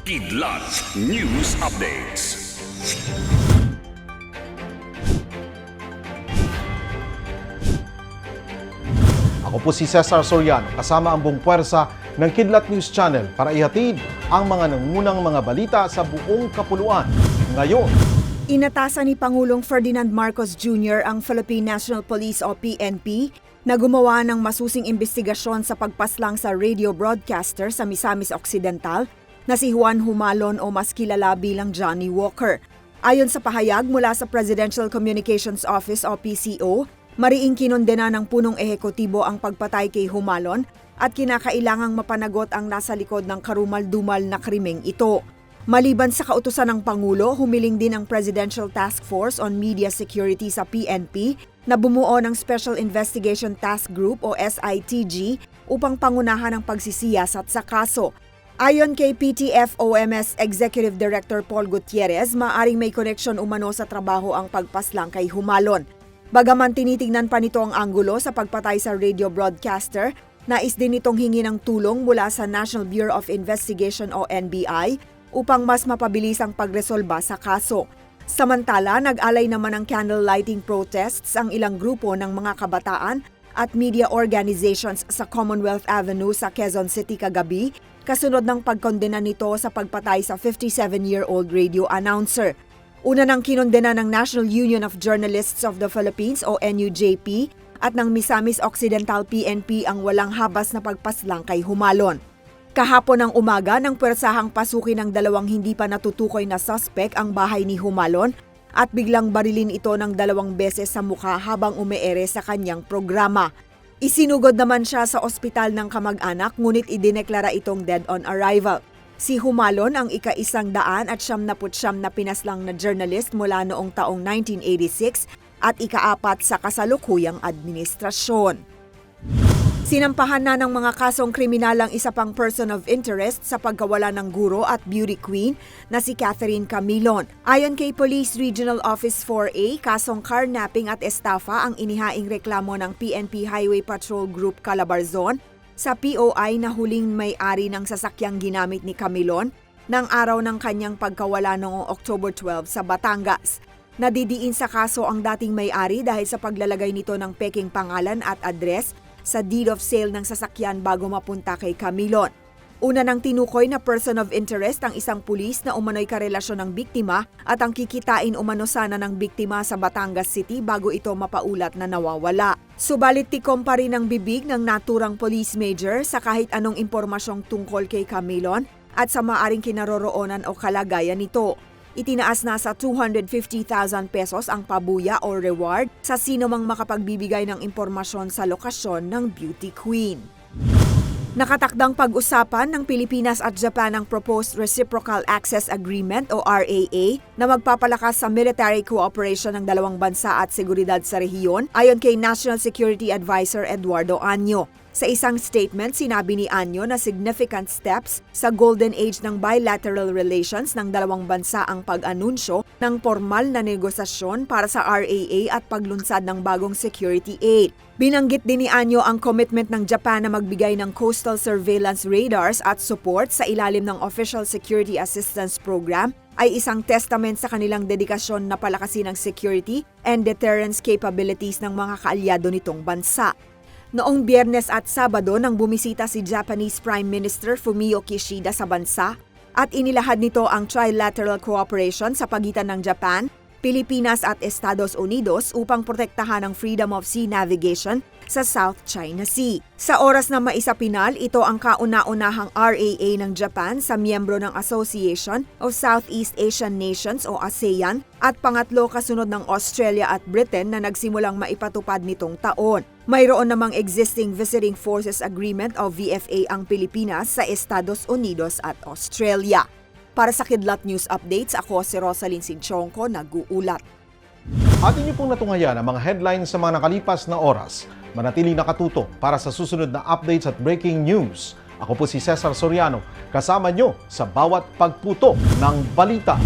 Kidlat News Updates. Ako po si Cesar Soriano, kasama ang buong puwersa ng Kidlat News Channel para ihatid ang mga nangunang mga balita sa buong kapuluan. Ngayon, Inatasan ni Pangulong Ferdinand Marcos Jr. ang Philippine National Police o PNP na gumawa ng masusing investigasyon sa pagpaslang sa radio broadcaster sa Misamis Occidental na si Juan Humalon o mas kilala bilang Johnny Walker. Ayon sa pahayag mula sa Presidential Communications Office o PCO, mariing kinondena ng punong ehekutibo ang pagpatay kay Humalon at kinakailangang mapanagot ang nasa likod ng karumal-dumal na krimeng ito. Maliban sa kautusan ng Pangulo, humiling din ang Presidential Task Force on Media Security sa PNP na bumuo ng Special Investigation Task Group o SITG upang pangunahan ang pagsisiyasat sa kaso. Ayon kay PTF-OMS Executive Director Paul Gutierrez, maaring may koneksyon umano sa trabaho ang pagpaslang kay Humalon. Bagaman tinitingnan pa nito ang anggulo sa pagpatay sa radio broadcaster, nais din itong hingi ng tulong mula sa National Bureau of Investigation o NBI upang mas mapabilis ang pagresolba sa kaso. Samantala, nag-alay naman ng candle lighting protests ang ilang grupo ng mga kabataan at media organizations sa Commonwealth Avenue sa Quezon City kagabi, kasunod ng pagkondena nito sa pagpatay sa 57-year-old radio announcer. Una nang kinondena ng National Union of Journalists of the Philippines o NUJP at ng Misamis Occidental PNP ang walang habas na pagpaslang kay Humalon. Kahapon ng umaga nang pwersahang pasukin ng dalawang hindi pa natutukoy na suspect ang bahay ni Humalon at biglang barilin ito ng dalawang beses sa mukha habang umeere sa kanyang programa. Isinugod naman siya sa ospital ng kamag-anak ngunit idineklara itong dead on arrival. Si Humalon ang ika-isang daan at siyam na putsyam na pinaslang na journalist mula noong taong 1986 at ikaapat sa kasalukuyang administrasyon. Sinampahan na ng mga kasong kriminal ang isa pang person of interest sa pagkawala ng guro at beauty queen na si Catherine Camilon. Ayon kay Police Regional Office 4A, kasong carnapping at estafa ang inihaing reklamo ng PNP Highway Patrol Group Calabarzon sa POI na huling may-ari ng sasakyang ginamit ni Camilon ng araw ng kanyang pagkawala noong October 12 sa Batangas. Nadidiin sa kaso ang dating may-ari dahil sa paglalagay nito ng peking pangalan at address sa deed of sale ng sasakyan bago mapunta kay Camilon. Una nang tinukoy na person of interest ang isang pulis na umano'y karelasyon ng biktima at ang kikitain umano sana ng biktima sa Batangas City bago ito mapaulat na nawawala. Subalit tikom pa rin ang bibig ng naturang police major sa kahit anong impormasyong tungkol kay Camilon at sa maaring kinaroroonan o kalagayan nito. Itinaas na sa 250,000 pesos ang pabuya o reward sa sino mang makapagbibigay ng impormasyon sa lokasyon ng beauty queen. Nakatakdang pag-usapan ng Pilipinas at Japan ang proposed Reciprocal Access Agreement o RAA na magpapalakas sa military cooperation ng dalawang bansa at seguridad sa rehiyon ayon kay National Security Advisor Eduardo Anyo. Sa isang statement, sinabi ni Anyo na significant steps sa golden age ng bilateral relations ng dalawang bansa ang pag-anunsyo ng formal na negosasyon para sa RAA at paglunsad ng bagong security aid. Binanggit din ni Anyo ang commitment ng Japan na magbigay ng coastal surveillance radars at support sa ilalim ng Official Security Assistance Program ay isang testament sa kanilang dedikasyon na palakasin ang security and deterrence capabilities ng mga kaalyado nitong bansa. Noong biyernes at sabado nang bumisita si Japanese Prime Minister Fumio Kishida sa bansa at inilahad nito ang trilateral cooperation sa pagitan ng Japan, Pilipinas at Estados Unidos upang protektahan ang freedom of sea navigation sa South China Sea. Sa oras na maisapinal, ito ang kauna-unahang RAA ng Japan sa miyembro ng Association of Southeast Asian Nations o ASEAN at pangatlo kasunod ng Australia at Britain na nagsimulang maipatupad nitong taon. Mayroon namang existing Visiting Forces Agreement o VFA ang Pilipinas sa Estados Unidos at Australia. Para sa Kidlat News Updates, ako si Rosalyn Sinchonko, nag-uulat. at inyo pong natungayan ang mga headlines sa mga nakalipas na oras. Manatiling nakatuto para sa susunod na updates at breaking news. Ako po si Cesar Soriano, kasama nyo sa bawat pagputo ng balita.